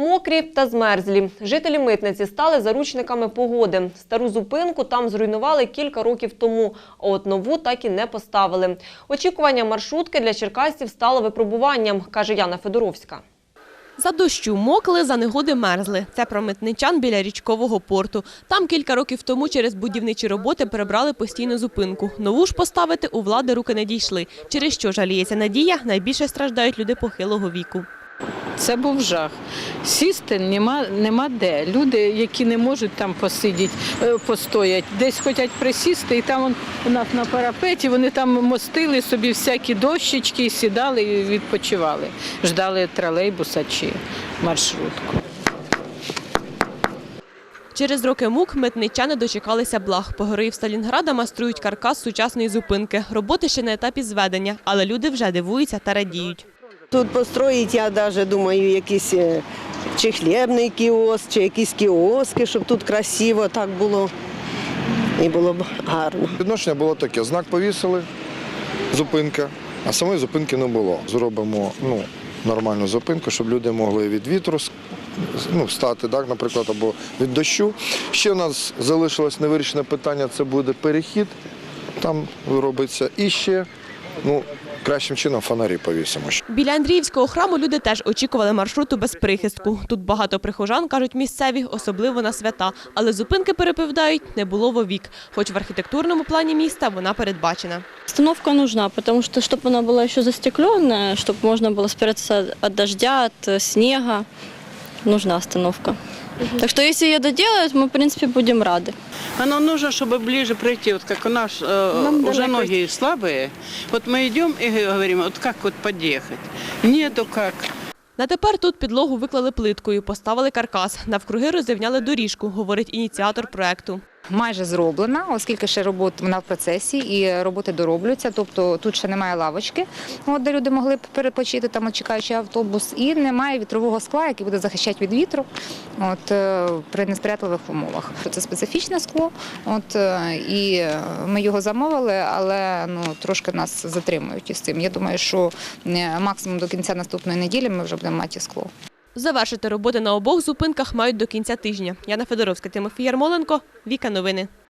Мокрі та змерзлі. Жителі митниці стали заручниками погоди. Стару зупинку там зруйнували кілька років тому, а от нову так і не поставили. Очікування маршрутки для черкасців стало випробуванням, каже Яна Федоровська. За дощу мокли, за негоди мерзли. Це про митничан біля річкового порту. Там кілька років тому через будівничі роботи перебрали постійну зупинку. Нову ж поставити у влади руки не дійшли. Через що жаліється Надія, найбільше страждають люди похилого віку. Це був жах. Сісти нема, нема де. Люди, які не можуть там посидіти, е, постоять, десь хочуть присісти, і там у нас на парапеті вони там мостили собі всякі дощечки, сідали і відпочивали. Ждали тролейбуса чи маршрутку. Через роки мук митничани дочекалися благ. По героїв Сталінграда майструють каркас сучасної зупинки. Роботи ще на етапі зведення, але люди вже дивуються та радіють. Тут построїть, я навіть думаю, якийсь е, чи хлібний кіоск, чи якісь кіоски, щоб тут красиво так було. І було б гарно. Відношення було таке: знак повісили, зупинка, а самої зупинки не було. Зробимо ну, нормальну зупинку, щоб люди могли від вітру ну, встати, так, наприклад, або від дощу. Ще у нас залишилось невирішене питання це буде перехід. Там робиться і ще ну, кращим чином фонарі повісимо. Біля Андріївського храму люди теж очікували маршруту без прихистку. Тут багато прихожан, кажуть місцеві, особливо на свята. Але зупинки, переповідають, не було вовік. Хоч в архітектурному плані міста вона передбачена. Остановка нужна, потому что, чтобы она была еще застекленная, чтобы можно было спрятаться от дождя, от э, снега, нужна остановка. Так что если ее доделают, мы, в принципе, будем рады. Оно нужно, чтобы ближе пройти. Вот как у нас э, уже ноги слабые. Вот мы идем и говорим, вот как вот подъехать. Нету как. На тепер тут підлогу виклали плиткою, поставили каркас. Навкруги розрівняли доріжку, говорить ініціатор проекту. майже зроблена, оскільки ще робота вона в процесі і роботи дороблюються. Тобто тут ще немає лавочки, от, де люди могли б перепочити, там чекаючи автобус, і немає вітрового скла, який буде захищати від вітру от, е, при несприятливих умовах. Це специфічне скло, от, е, і ми його замовили, але ну, трошки нас затримують із цим. Я думаю, що е, максимум до кінця наступної неділі ми вже будемо мати скло. Завершити роботи на обох зупинках мають до кінця тижня. Яна Федоровська, Тимофій Ярмоленко, Віка Новини.